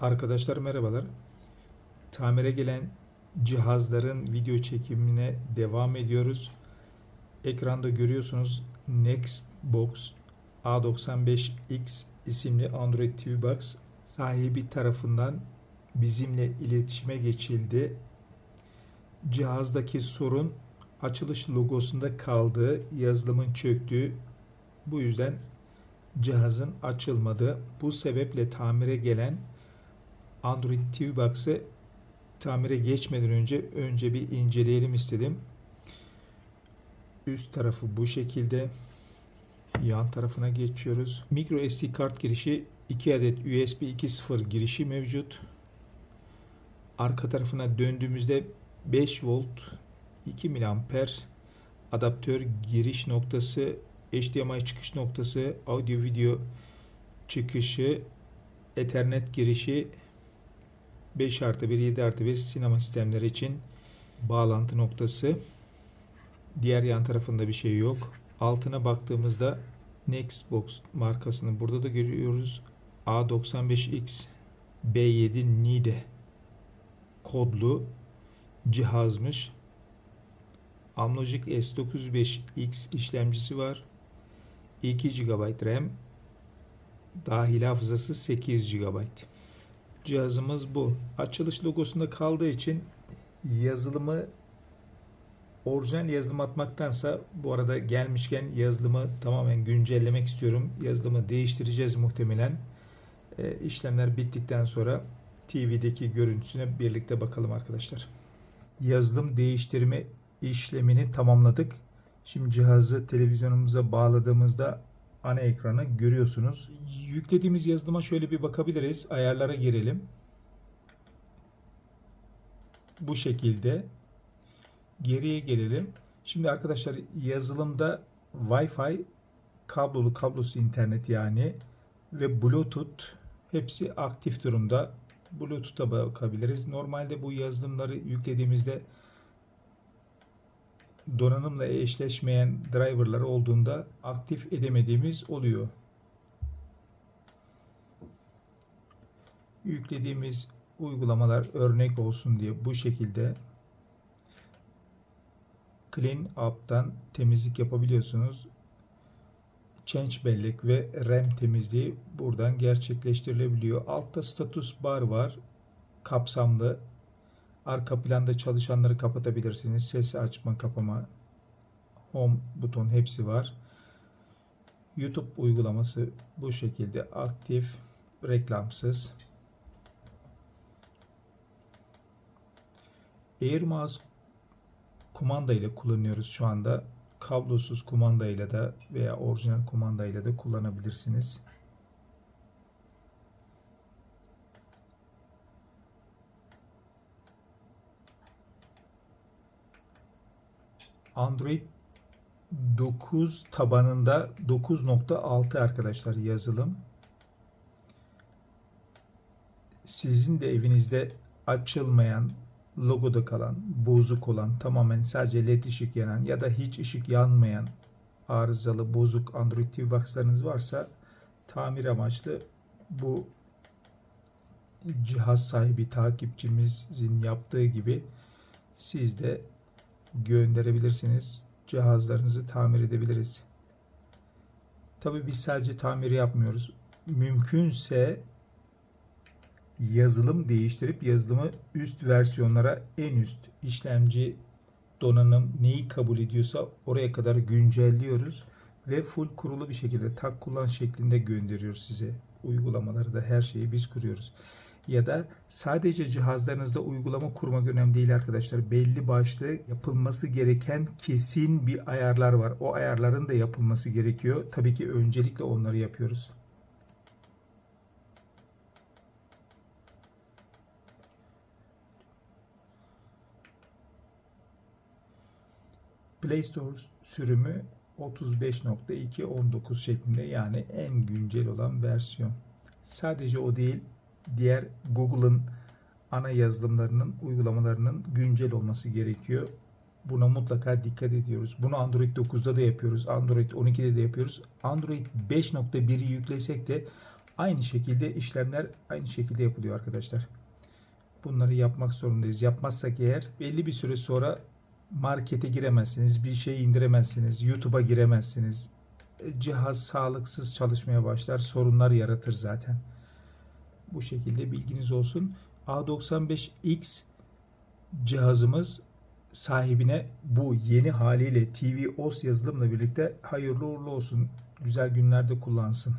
Arkadaşlar merhabalar. Tamire gelen cihazların video çekimine devam ediyoruz. Ekranda görüyorsunuz Nextbox A95X isimli Android TV Box sahibi tarafından bizimle iletişime geçildi. Cihazdaki sorun açılış logosunda kaldığı, yazılımın çöktüğü. Bu yüzden cihazın açılmadı. Bu sebeple tamire gelen Android TV Box'ı tamire geçmeden önce önce bir inceleyelim istedim. Üst tarafı bu şekilde. Yan tarafına geçiyoruz. Micro SD kart girişi 2 adet USB 2.0 girişi mevcut. Arka tarafına döndüğümüzde 5 volt 2 miliamper adaptör giriş noktası, HDMI çıkış noktası, audio video çıkışı, Ethernet girişi 5 artı 1, 7 artı 1 sinema sistemleri için bağlantı noktası. Diğer yan tarafında bir şey yok. Altına baktığımızda Nextbox markasını burada da görüyoruz. A95X B7 NIDE kodlu cihazmış. Amlogic S905X işlemcisi var. 2 GB RAM. Dahil hafızası 8 GB. Cihazımız bu. Açılış logosunda kaldığı için yazılımı orijinal yazılım atmaktansa bu arada gelmişken yazılımı tamamen güncellemek istiyorum. Yazılımı değiştireceğiz muhtemelen. E, işlemler bittikten sonra TV'deki görüntüsüne birlikte bakalım arkadaşlar. Yazılım değiştirme işlemini tamamladık. Şimdi cihazı televizyonumuza bağladığımızda ana ekranı görüyorsunuz. Yüklediğimiz yazılıma şöyle bir bakabiliriz. Ayarlara girelim. Bu şekilde geriye gelelim. Şimdi arkadaşlar yazılımda Wi-Fi kablolu kablosuz internet yani ve Bluetooth hepsi aktif durumda. Bluetooth'a bakabiliriz. Normalde bu yazılımları yüklediğimizde donanımla eşleşmeyen driverlar olduğunda aktif edemediğimiz oluyor. Yüklediğimiz uygulamalar örnek olsun diye bu şekilde Clean Up'tan temizlik yapabiliyorsunuz. Change bellek ve RAM temizliği buradan gerçekleştirilebiliyor. Altta status bar var. Kapsamlı. Arka planda çalışanları kapatabilirsiniz. Ses açma, kapama, home buton hepsi var. YouTube uygulaması bu şekilde aktif, reklamsız. Air Mouse kumanda ile kullanıyoruz şu anda. Kablosuz kumanda ile de veya orijinal kumanda ile de kullanabilirsiniz. Android 9 tabanında 9.6 arkadaşlar yazılım. Sizin de evinizde açılmayan, logoda kalan, bozuk olan, tamamen sadece led ışık yanan ya da hiç ışık yanmayan arızalı, bozuk Android TV Box'larınız varsa tamir amaçlı bu cihaz sahibi takipçimizin yaptığı gibi siz de gönderebilirsiniz. Cihazlarınızı tamir edebiliriz. Tabii biz sadece tamir yapmıyoruz. Mümkünse yazılım değiştirip yazılımı üst versiyonlara en üst işlemci donanım neyi kabul ediyorsa oraya kadar güncelliyoruz ve full kurulu bir şekilde tak kullan şeklinde gönderiyoruz size. Uygulamaları da her şeyi biz kuruyoruz. Ya da sadece cihazlarınızda uygulama kurmak önemli değil arkadaşlar. Belli başlı yapılması gereken kesin bir ayarlar var. O ayarların da yapılması gerekiyor. Tabii ki öncelikle onları yapıyoruz. Play Store sürümü 35.2.19 şeklinde yani en güncel olan versiyon. Sadece o değil, diğer Google'ın ana yazılımlarının, uygulamalarının güncel olması gerekiyor. Buna mutlaka dikkat ediyoruz. Bunu Android 9'da da yapıyoruz. Android 12'de de yapıyoruz. Android 5.1'i yüklesek de Aynı şekilde işlemler aynı şekilde yapılıyor arkadaşlar. Bunları yapmak zorundayız. Yapmazsak eğer belli bir süre sonra markete giremezsiniz, bir şey indiremezsiniz, YouTube'a giremezsiniz. E, Cihaz sağlıksız çalışmaya başlar, sorunlar yaratır zaten. Bu şekilde bilginiz olsun. A95X cihazımız sahibine bu yeni haliyle TV OS yazılımla birlikte hayırlı uğurlu olsun. Güzel günlerde kullansın.